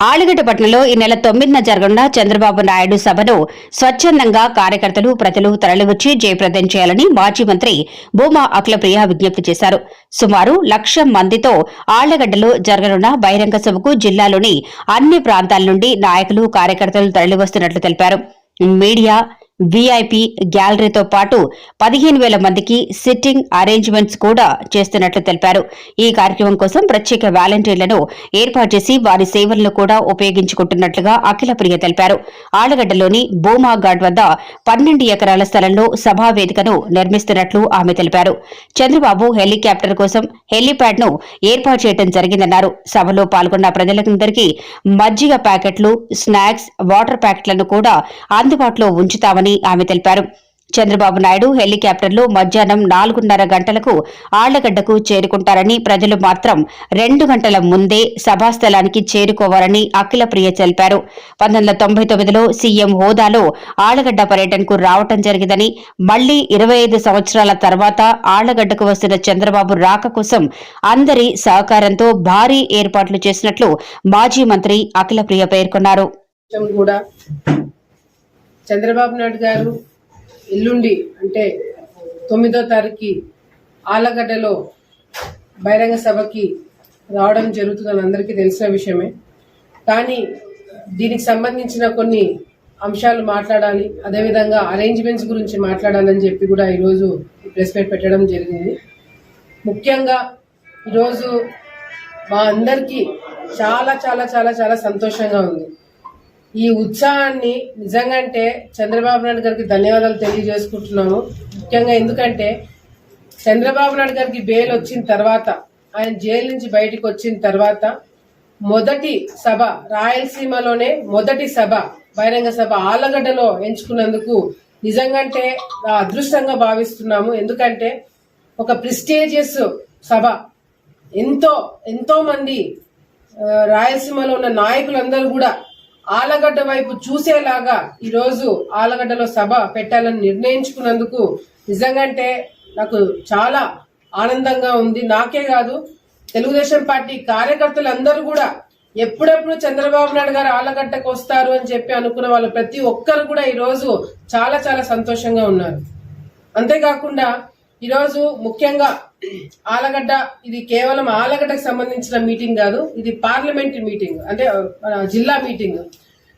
ఆలుగడ్డ పట్టణంలో ఈ నెల తొమ్మిదిన జరగనున్న చంద్రబాబు నాయుడు సభను స్వచ్ఛందంగా కార్యకర్తలు ప్రజలు తరలివచ్చి జయప్రదం చేయాలని మాజీ మంత్రి భూమా అఖిలప్రియ విజ్ఞప్తి చేశారు. సుమారు లక్ష మందితో ఆళ్ళగడ్డలో జరగనున్న బహిరంగ సభకు జిల్లాలోని అన్ని ప్రాంతాల నుండి నాయకులు కార్యకర్తలు తరలివస్తున్నట్లు తెలిపారు. మీడియా వీఐపీ గ్యాలరీతో పాటు పదిహేను వేల మందికి సిట్టింగ్ అరేంజ్మెంట్స్ కూడా చేస్తున్నట్లు తెలిపారు. ఈ కార్యక్రమం కోసం ప్రత్యేక వాలంటీర్లను ఏర్పాటు చేసి వారి సేవలను కూడా ఉపయోగించుకుంటున్నట్లుగా అఖిల ప్రియ తెలిపారు. ఆలగడ్డలోని బోమా ఘాట్ వద్ద పన్నెండు ఎకరాల స్థలంలో సభా వేదికను నిర్మిస్తున్నట్లు ఆమె తెలిపారు. చంద్రబాబు హెలికాప్టర్ కోసం హెలీప్యాడ్ను ఏర్పాటు చేయడం జరిగిందన్నారు. సభలో పాల్గొన్న ప్రజలందరికీ మజ్జిగ ప్యాకెట్లు స్నాక్స్ వాటర్ ప్యాకెట్లను కూడా అందుబాటులో ఉంచుతామని ఆమె తెలిపారు. చంద్రబాబు నాయుడు హెలికాప్టర్లు మధ్యాహ్నం నాలుగున్నర గంటలకు ఆళ్ళగడ్డకు చేరుకుంటారని ప్రజలు మాత్రం రెండు గంటల ముందే సభాస్థలానికి చేరుకోవాలని అఖిల ప్రియ తెలిపారు. పంతొమ్మిది వందల తొంభై తొమ్మిదిలో సీఎం హోదాలో ఆళ్ళగడ్డ పర్యటనకు రావటం జరిగిందని మళ్ళీ ఇరవై ఐదు సంవత్సరాల తర్వాత ఆళ్ళగడ్డకు వస్తున్న చంద్రబాబు రాక కోసం అందరి సహకారంతో భారీ ఏర్పాట్లు చేసినట్లు మాజీ మంత్రి అఖిల ప్రియ పేర్కొన్నారు. కూడా చంద్రబాబు నాయుడు గారు ఎల్లుండి అంటే తొమ్మిదో తారీఖు ఆలగడ్డలో బహిరంగ సభకి రావడం జరుగుతుందని అందరికీ తెలిసిన విషయమే. కానీ దీనికి సంబంధించిన కొన్ని అంశాలు మాట్లాడాలి అదేవిధంగా అరేంజ్మెంట్స్ గురించి మాట్లాడాలని చెప్పి కూడా ఈరోజు ప్రెస్ మీట్ పెట్టడం జరిగింది. ముఖ్యంగా ఈరోజు మా అందరికీ చాలా చాలా చాలా చాలా సంతోషంగా ఉంది. ఈ ఉత్సాహాన్ని నిజంగా అంటే చంద్రబాబు నాయుడు గారికి ధన్యవాదాలు తెలియజేసుకుంటున్నాము. ముఖ్యంగా ఎందుకంటే చంద్రబాబు నాయుడు గారికి బెయిల్ వచ్చిన తర్వాత ఆయన జైలు నుంచి బయటకు వచ్చిన తర్వాత మొదటి సభ రాయలసీమలోనే మొదటి సభ బహిరంగ సభ ఆలగడ్డలో ఎంచుకున్నందుకు నిజంగంటే అదృష్టంగా భావిస్తున్నాము. ఎందుకంటే ఒక ప్రిస్టేజియస్ సభ. ఎంతో ఎంతో మంది రాయలసీమలో ఉన్న నాయకులందరూ కూడా ఆలగడ్డ వైపు చూసేలాగా ఈరోజు ఆలగడ్డలో సభ పెట్టాలని నిర్ణయించుకున్నందుకు నిజంగంటే నాకు చాలా ఆనందంగా ఉంది. నాకే కాదు తెలుగుదేశం పార్టీ కార్యకర్తలందరూ కూడా ఎప్పుడెప్పుడు చంద్రబాబు నాయుడు గారు ఆలగడ్డకు వస్తారు అని చెప్పి అనుకున్న వాళ్ళు ప్రతి ఒక్కరు కూడా ఈరోజు చాలా చాలా సంతోషంగా ఉన్నారు. అంతేకాకుండా ఈరోజు ముఖ్యంగా ఆలగడ్డ ఇది కేవలం ఆలగడ్డకు సంబంధించిన మీటింగ్ కాదు ఇది పార్లమెంటరీ మీటింగ్ అంటే జిల్లా మీటింగ్.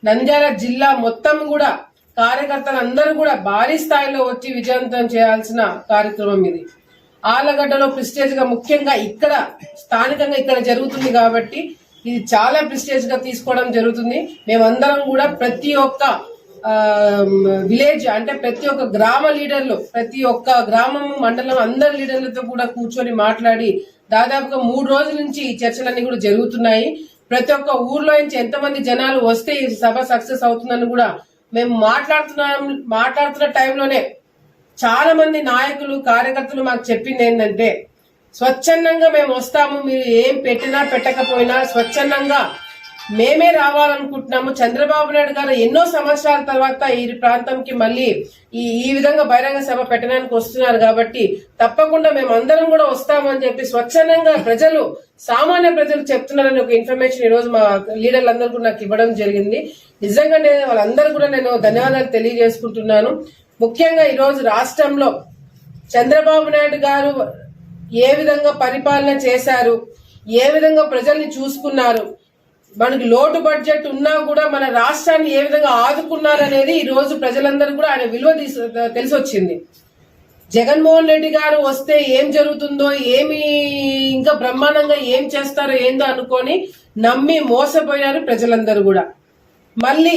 నంద్యాల జిల్లా మొత్తం కూడా కార్యకర్తలు అందరూ కూడా భారీ స్థాయిలో వచ్చి విజయవంతం చేయాల్సిన కార్యక్రమం ఇది. ఆలగడ్డలో ప్రిస్టేజ్గా ముఖ్యంగా ఇక్కడ స్థానికంగా ఇక్కడ జరుగుతుంది కాబట్టి ఇది చాలా ప్రిస్టేజ్గా తీసుకోవడం జరుగుతుంది. మేమందరం కూడా ప్రతి ఒక్క విలేజ్ అంటే ప్రతి ఒక్క గ్రామ లీడర్లు ప్రతి ఒక్క గ్రామం మండలం అందరి లీడర్లతో కూడా కూర్చొని మాట్లాడి దాదాపుగా మూడు రోజుల నుంచి ఈ చర్చలన్నీ కూడా జరుగుతున్నాయి. ప్రతి ఒక్క ఊర్లో నుంచి ఎంతమంది జనాలు వస్తే ఈ సభ సక్సెస్ అవుతుందని కూడా మేము మాట్లాడుతున్నాం మాట్లాడుతున్న టైంలోనే చాలా మంది నాయకులు కార్యకర్తలు మాకు చెప్పింది ఏంటంటే స్వచ్ఛందంగా మేము వస్తాము మీరు ఏం పెట్టినా పెట్టకపోయినా స్వచ్ఛందంగా మేమే రావాలనుకుంటున్నాము. చంద్రబాబు నాయుడు గారు ఎన్నో సంవత్సరాల తర్వాత ఈ ప్రాంతంకి మళ్ళీ ఈ ఈ విధంగా బహిరంగ సభ పెట్టడానికి వస్తున్నారు కాబట్టి తప్పకుండా మేము అందరం కూడా వస్తామని చెప్పి స్వచ్ఛందంగా ప్రజలు సామాన్య ప్రజలు చెప్తున్నారని ఒక ఇన్ఫర్మేషన్ ఈ రోజు మా లీడర్లందరూ కూడా నాకు ఇవ్వడం జరిగింది. నిజంగా నేను వాళ్ళందరూ కూడా నేను ధన్యవాదాలు తెలియజేసుకుంటున్నాను. ముఖ్యంగా ఈరోజు రాష్ట్రంలో చంద్రబాబు నాయుడు గారు ఏ విధంగా పరిపాలన చేశారు ఏ విధంగా ప్రజల్ని చూసుకున్నారు మనకి లోటు బడ్జెట్ ఉన్నా కూడా మన రాష్ట్రాన్ని ఏ విధంగా ఆదుకున్నారనేది ఈ రోజు ప్రజలందరూ కూడా ఆయన విలువ తీసు తెలిసి వచ్చింది జగన్మోహన్ రెడ్డి గారు వస్తే ఏం జరుగుతుందో ఏమి ఇంకా బ్రహ్మాండంగా ఏం చేస్తారో ఏందో అనుకొని నమ్మి మోసపోయారు ప్రజలందరూ కూడా. మళ్ళీ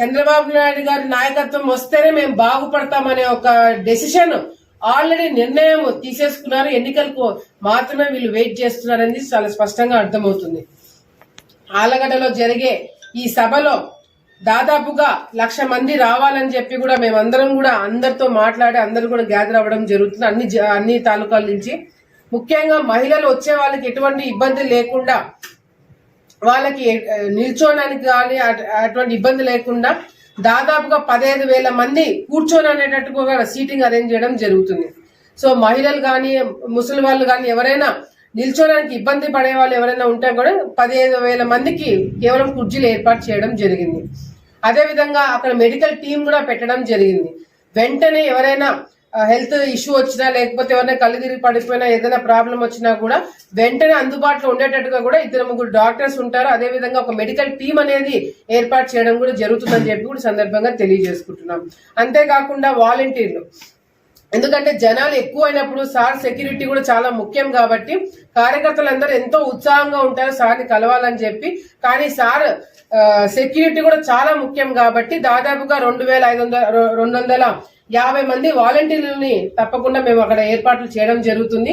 చంద్రబాబు నాయుడు గారి నాయకత్వం వస్తేనే మేము బాగుపడతామనే ఒక డెసిషన్ ఆల్రెడీ నిర్ణయం తీసేసుకున్నారు. ఎన్నికలకు మాత్రమే వీళ్ళు వెయిట్ చేస్తున్నారని చాలా స్పష్టంగా అర్థమవుతుంది. ఆలగడ్డలో జరిగే ఈ సభలో దాదాపుగా లక్ష మంది రావాలని చెప్పి కూడా మేమందరం కూడా అందరితో మాట్లాడి అందరూ కూడా గ్యాదర్ అవ్వడం జరుగుతుంది. అన్ని అన్ని తాలూకాల నుంచి. ముఖ్యంగా మహిళలు వచ్చే వాళ్ళకి ఎటువంటి ఇబ్బంది లేకుండా వాళ్ళకి నిల్చోడానికి కానీ అటు- అటువంటి ఇబ్బంది లేకుండా దాదాపుగా పదహైదు వేల మంది కూర్చొని అనేటట్టుగా సీటింగ్ అరేంజ్ చేయడం జరుగుతుంది. సో మహిళలు కానీ ముసలి వాళ్ళు కానీ ఎవరైనా నిల్చోడానికి ఇబ్బంది పడే వాళ్ళు ఎవరైనా ఉంటే కూడా పదిహేను వేల మందికి కేవలం కుర్చీలు ఏర్పాటు చేయడం జరిగింది. అదే విధంగా అక్కడ మెడికల్ టీం కూడా పెట్టడం జరిగింది. వెంటనే ఎవరైనా హెల్త్ ఇష్యూ వచ్చినా లేకపోతే ఎవరైనా కళ్ళు తిరిగి పడిపోయినా ఏదైనా ప్రాబ్లం వచ్చినా కూడా వెంటనే అందుబాటులో ఉండేటట్టుగా కూడా ఇద్దరు ముగ్గురు డాక్టర్స్ ఉంటారు. అదే విధంగా ఒక మెడికల్ టీం అనేది ఏర్పాటు చేయడం కూడా జరుగుతుందని చెప్పి కూడా సందర్భంగా తెలియజేసుకుంటున్నాం. అంతేకాకుండా వాలంటీర్లు ఎందుకంటే జనాలు ఎక్కువైనప్పుడు సార్ సెక్యూరిటీ కూడా చాలా ముఖ్యం కాబట్టి కార్యకర్తలందరూ ఎంతో ఉత్సాహంగా ఉంటారు సార్ని కలవాలని చెప్పి. కానీ సార్ సెక్యూరిటీ కూడా చాలా ముఖ్యం కాబట్టి దాదాపుగా రెండు వేల ఐదు వందల రెండు వందల యాభై మంది వాలంటీర్లని తప్పకుండా మేము అక్కడ ఏర్పాట్లు చేయడం జరుగుతుంది.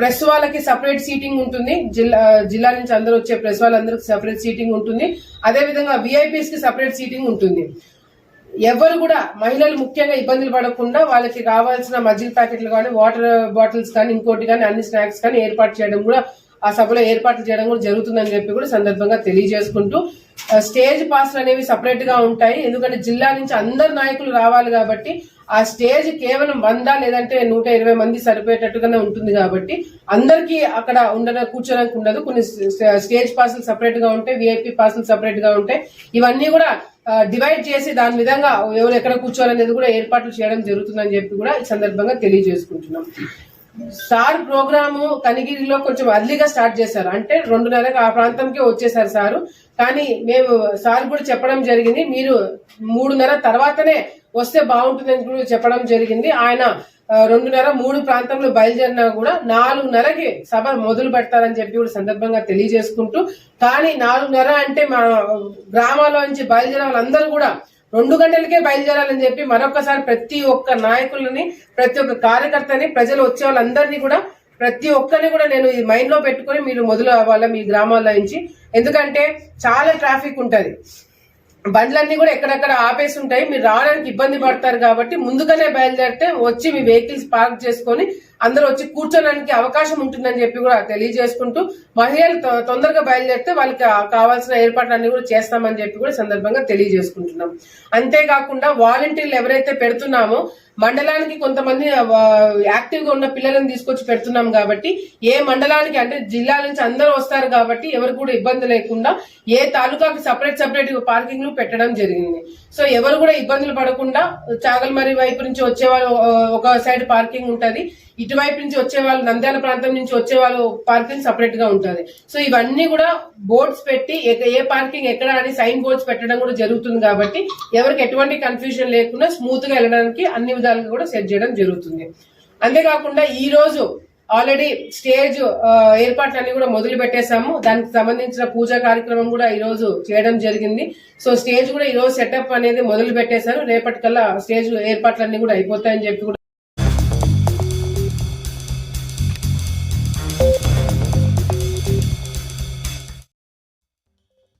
ప్రెస్ వాళ్ళకి సపరేట్ సీటింగ్ ఉంటుంది. జిల్లా జిల్లా నుంచి అందరూ వచ్చే ప్రెస్ వాళ్ళందరికి సపరేట్ సీటింగ్ ఉంటుంది. అదే విధంగా విఐపీస్కి సపరేట్ సీటింగ్ ఉంటుంది. ఎవరు కూడా మహిళలు ముఖ్యంగా ఇబ్బందులు పడకుండా వాళ్ళకి కావాల్సిన మజ్జిగ ప్యాకెట్లు కానీ వాటర్ బాటిల్స్ కానీ ఇంకోటి కానీ అన్ని స్నాక్స్ కానీ ఏర్పాటు చేయడం కూడా ఆ సభలో ఏర్పాట్లు చేయడం కూడా జరుగుతుందని చెప్పి కూడా సందర్భంగా తెలియజేసుకుంటూ స్టేజ్ పాస్లు అనేవి సపరేట్గా ఉంటాయి. ఎందుకంటే జిల్లా నుంచి అందరు నాయకులు రావాలి కాబట్టి ఆ స్టేజ్ కేవలం వంద లేదంటే నూట ఇరవై మంది సరిపోయేటట్టుగానే ఉంటుంది కాబట్టి అందరికీ అక్కడ ఉండడం కూర్చోడానికి ఉండదు. కొన్ని స్టే- స్టేజ్ పాసులు సపరేట్గా ఉంటాయి విఐపి పాసులు సపరేట్గా ఉంటాయి. ఇవన్నీ కూడా డివైడ్ చేసి దాని విధంగా ఎవరు ఎక్కడ కూర్చోవాలనేది కూడా ఏర్పాట్లు చేయడం జరుగుతుందని చెప్పి కూడా ఈ సందర్భంగా తెలియజేసుకుంటున్నాం. సార్ ప్రోగ్రాము కనిగిరిలో కొంచెం అర్లీగా స్టార్ట్ చేశారు. అంటే రెండు నెలలకు ఆ ప్రాంతంకే వచ్చేసారు సారు. కానీ మేము సార్ కూడా చెప్పడం జరిగింది మీరు మూడున్నర తర్వాతనే వస్తే బాగుంటుందని కూడా చెప్పడం జరిగింది. ఆయన రెండున్నర మూడు ప్రాంతంలో బయలుదేరినా కూడా నాలుగున్నరకి సభ మొదలు పెడతారని చెప్పి కూడా సందర్భంగా తెలియజేసుకుంటూ కానీ నాలుగున్నర అంటే మా గ్రామాల నుంచి బయలుదేరే వాళ్ళందరూ కూడా రెండు గంటలకే బయలుదేరాలని చెప్పి మరొకసారి ప్రతి ఒక్క నాయకులని ప్రతి ఒక్క కార్యకర్తని ప్రజలు వచ్చే వాళ్ళందరినీ కూడా ప్రతి ఒక్కరిని కూడా నేను ఈ మైండ్లో పెట్టుకొని మీరు మొదలు అవ్వాలి మీ గ్రామాల నుంచి. ఎందుకంటే చాలా ట్రాఫిక్ ఉంటది. బండ్లన్నీ కూడా ఎక్కడెక్కడ ఆపేసి ఉంటాయి మీరు రావడానికి ఇబ్బంది పడతారు కాబట్టి ముందుగానే బయలుదేరితే వచ్చి మీ వెహికల్స్ పార్క్ చేసుకొని అందరూ వచ్చి కూర్చోడానికి అవకాశం ఉంటుందని చెప్పి కూడా తెలియజేసుకుంటూ మహిళలు తొందరగా బయలుదేరితే వాళ్ళకి కావాల్సిన ఏర్పాట్లన్నీ కూడా చేస్తామని చెప్పి కూడా సందర్భంగా తెలియజేసుకుంటున్నాం. అంతేకాకుండా వాలంటీర్లు ఎవరైతే పెడుతున్నామో మండలానికి కొంతమంది యాక్టివ్గా ఉన్న పిల్లలను తీసుకొచ్చి పెడుతున్నాం కాబట్టి ఏ మండలానికి అంటే జిల్లా నుంచి అందరూ వస్తారు కాబట్టి ఎవరు కూడా ఇబ్బంది లేకుండా ఏ తాలూకాకి సపరేట్ సపరేట్ పార్కింగ్ పెట్టడం జరిగింది. సో ఎవరు కూడా ఇబ్బందులు పడకుండా చాగల్మరి వైపు నుంచి వచ్చే వాళ్ళు ఒక సైడ్ పార్కింగ్ ఉంటది. ఇటువైపు నుంచి వచ్చేవాళ్ళు నంద్యాల ప్రాంతం నుంచి వచ్చేవాళ్ళు పార్కింగ్ సపరేట్గా ఉంటుంది. సో ఇవన్నీ కూడా బోర్డ్స్ పెట్టి ఏ పార్కింగ్ ఎక్కడ అని సైన్ బోర్డ్స్ పెట్టడం కూడా జరుగుతుంది కాబట్టి ఎవరికి ఎటువంటి కన్ఫ్యూజన్ లేకుండా స్మూత్గా వెళ్ళడానికి అన్ని విధాలుగా కూడా సెట్ చేయడం జరుగుతుంది. అంతేకాకుండా ఈ రోజు ఆల్రెడీ స్టేజ్ ఏర్పాట్లన్నీ కూడా మొదలు పెట్టేశాము. దానికి సంబంధించిన పూజా కార్యక్రమం కూడా ఈ రోజు చేయడం జరిగింది. సో స్టేజ్ కూడా ఈ రోజు సెటప్ అనేది మొదలు పెట్టేశారు. రేపటికల్లా స్టేజ్ ఏర్పాట్లన్నీ కూడా అయిపోతాయని చెప్పి కూడా